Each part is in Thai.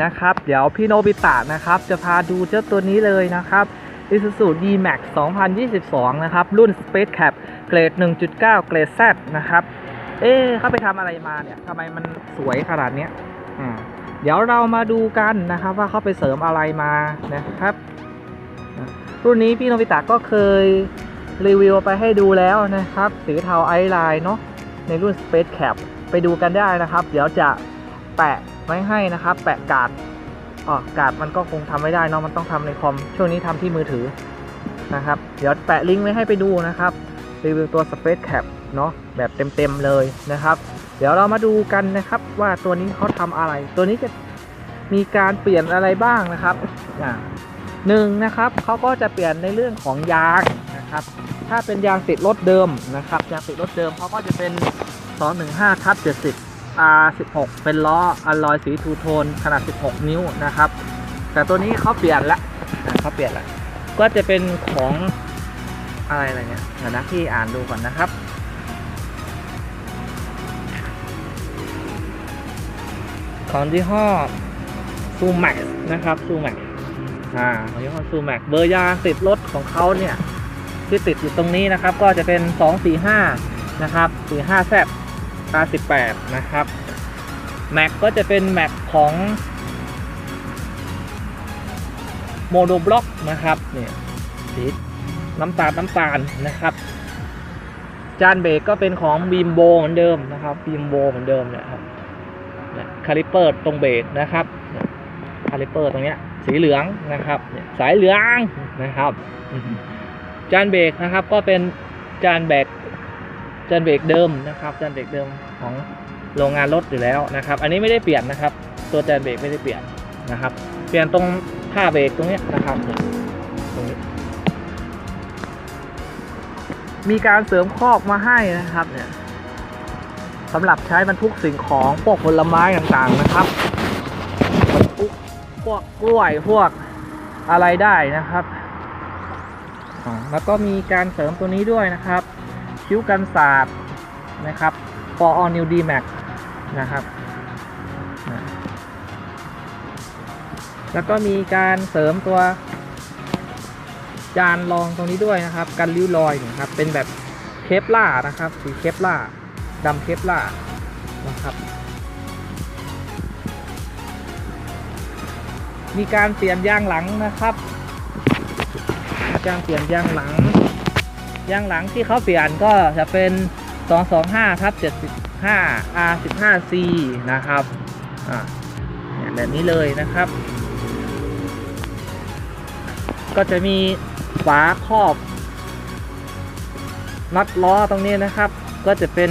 เคนะครับ เดี๋ยวพี่โนบิตะนะครับ จะพาดูเจ้าตัวนี้เลยนะครับ Isuzu D-Max 2022 นะครับ รุ่น Space Cap เกรด 1.9 เกรด Z นะครับ เอ๊ะเขาไปทำอะไรมาเนี่ยทำไมมันสวยขนาดนี้อ่าเดี๋ยวเรามาดูกันนะครับว่าเขาไปเสริมอะไรมานะครับ รุ่นนี้พี่โนบิตะก็เคยรีวิวไปให้ดูแล้วนะครับ สีเทาไอไลน์เนาะในรุ่น Space Cap ไปดูกันได้นะครับ เดี๋ยวจะ แปะไว้ให้นะครับ แปะกาดอ๋อกาดมันก็คงทำไม่ได้เนาะมันต้องทำในคอม ช่วงนี้ทำที่มือถือนะครับ เดี๋ยวแปะลิงก์ไว้ให้ไปดูนะครับรีวิวตัว Space Cap เนาะแบบเต็มๆเลยนะครับ เดี๋ยวเรามาดูกันนะครับว่าตัวนี้เขาทำอะไร ตัวนี้จะมีการเปลี่ยนอะไรบ้างนะครับหนึ่งนะครับเขาก็จะเปลี่ยนในเรื่องของยางนะครับ ถ้าเป็นยางติดรถเดิมนะครับยางติดรถเดิมเขาก็จะเป็น 215ทับ70 R16 เป็นล้ออลลอยสีทูโทนขนาด 16 นิ้วนะครับ แต่ตัวนี้เขาเปลี่ยนละอ่าเขาเปลี่ยนละ ก็จะเป็นของอะไรอะไรเนี่ยเดี๋ยวนะที่อ่านดูก่อนนะครับของยี่ห้อซูแม็กนะครับซูแม็กอ่าของยี่ห้อซูแม็กเบอร์ยางติดรถของเขาเนี่ย ที่ติดอยู่ตรงนี้นะครับ ก็จะเป็น 245 นะครับ45แซบ R18 นะครับแม็กก็จะเป็นแม็กของโมโนบล็อกนะครับเนี่ยสีน้ำตาลน้ำตาลนะครับ จานเบรกก็เป็นของบีมโบเหมือนเดิมนะครับบีมโบเหมือนเดิมเนี่ยครับคาลิเปอร์ตรงเบรกนะครับคาลิเปอร์ตรงเนี้ยสีเหลืองนะครับเนี่ยสายเหลืองนะครับ จานเบรกนะครับก็เป็นจานเบรก จานเบรกเดิมนะครับจานเบรกเดิมของโรงงานรถอยู่แล้วนะครับ อันนี้ไม่ได้เปลี่ยนนะครับ ตัวจานเบรกไม่ได้เปลี่ยนนะครับ เปลี่ยนตรงผ้าเบรกตรงนี้นะครับตรงนี้ มีการเสริมคอกมาให้นะครับเนี่ยสำหรับใช้บรรทุกสิ่งของพวกผลไม้ต่างๆนะครับบรรทุกพวกกล้วยพวกอะไรได้นะครับแล้วก็มีการเสริมตัวนี้ด้วยนะครับ คิ้วกันสาดนะครับ for all new D Max นะครับ แล้วก็มีการเสริมตัวจานรองตรงนี้ด้วยนะครับ กันริ้วรอยนะครับ เป็นแบบเคปล่านะครับ สีเคปล่าดำเคปล่านะครับ มีการเปลี่ยนยางหลังนะครับ มีการเปลี่ยนยางหลัง ยางหลังที่เขาเปลี่ยนก็จะเป็น 225ทับ75 R15C นะครับอ่าเนี่ยแบบนี้เลยนะครับ ก็จะมีฝาครอบน็อตล้อตรงนี้นะครับ ก็จะเป็น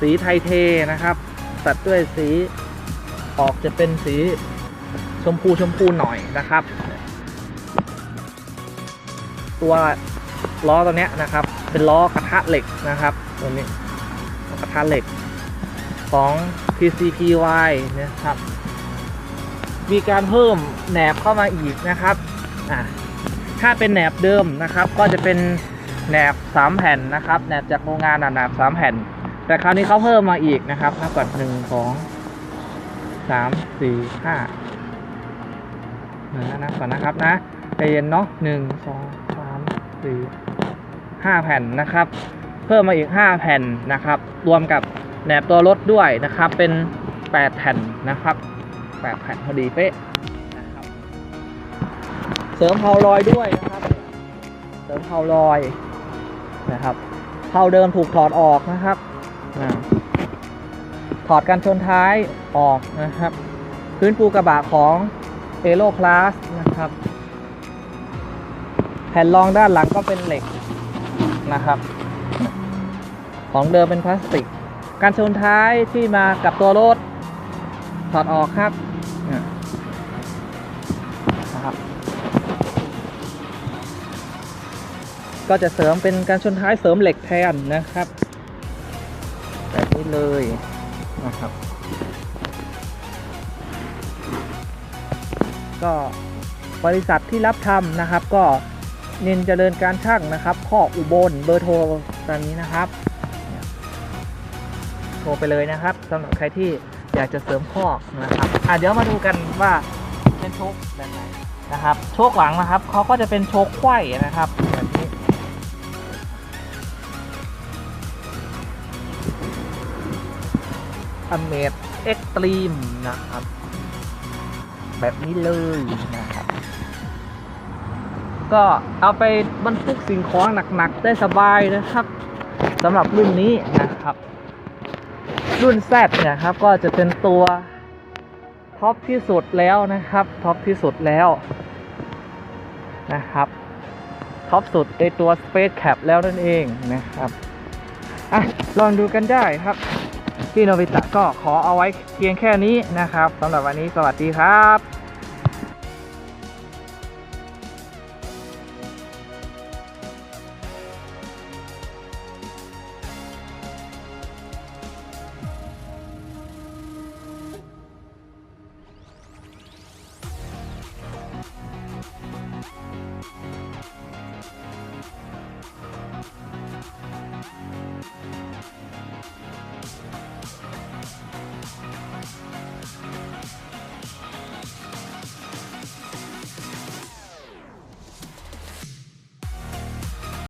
สีไทเทนะครับ ตัดด้วยสีออกจะเป็นสีชมพูชมพูหน่อยนะครับ ตัว ล้อตัวเนี้ยนะครับ เป็นล้อกระทะเหล็กนะครับตัวนี้กระทะเหล็กของ PCPY นะครับ มีการเพิ่มแหนบเข้ามาอีกนะครับอะถ้าเป็นแหนบเดิมนะครับ ก็จะเป็นแหนบ3แผ่นนะครับแหนบจากโรงงานอะแหนบ3แผ่น แต่คราวนี้เขาเพิ่มมาอีกนะครับนับก่อนหนึ่งสองสามสี่ห้านะนับก่อนนะครับนะใจเย็นเนาะหนึ่งสอง สี่ห้าแผ่นนะครับ เพิ่มมาอีก 5 แผ่นนะครับ รวมกับแหนบตัวรถด้วยนะครับ เป็น 8 แผ่นนะครับ 8 แผ่นพอดีเป๊ะนะครับ เสริมเพาลอยด้วยนะครับ เสริมเพาลอยนะครับเพาเดิมถูกถอดออกนะครับถอดกันชนท้ายออกนะครับ พื้นปูกระบะของเอโ c คลาสนะครับ แผ่นรองด้านหลังก็เป็นเหล็กนะครับ ของเดิมเป็นพลาสติก การชนท้ายที่มากับตัวรถถอดออกครับนะครับ ก็จะเสริมเป็นการชนท้ายเสริมเหล็กแทนนะครับ แบบนี้เลยนะครับก็บริษัทที่รับทำนะครับก็ เน้นเจริญการช่างนะครับข้ออุบลเบอร์โทรตามนี้นะครับ โทรไปเลยนะครับสำหรับใครที่อยากจะเสริมข้อนะครับอะเดี๋ยวมาดูกันว่าเป็นโชคแบบไหนนะครับ โชคหลังนะครับเขาก็จะเป็นโชคไขว้นะครับแบบนี้อเมดเอ็กตรีมนะครับ แบบนี้เลยนะครับ ก็เอาไปบรรทุกสิ่งของหนักๆ ได้สบายนะครับสำหรับรุ่นนี้นะครับ รุ่น Z เนี่ยครับก็จะเป็นตัวท็อปที่สุดแล้วนะครับท็อปที่สุดแล้วนะครับท็อปสุดในตัว Space Cap แล้วนั่นเองนะครับอะลองดูกันได้ครับพี่โนบิตะก็ขอเอาไว้เพียงแค่นี้นะครับสำหรับวันนี้สวัสดีครับ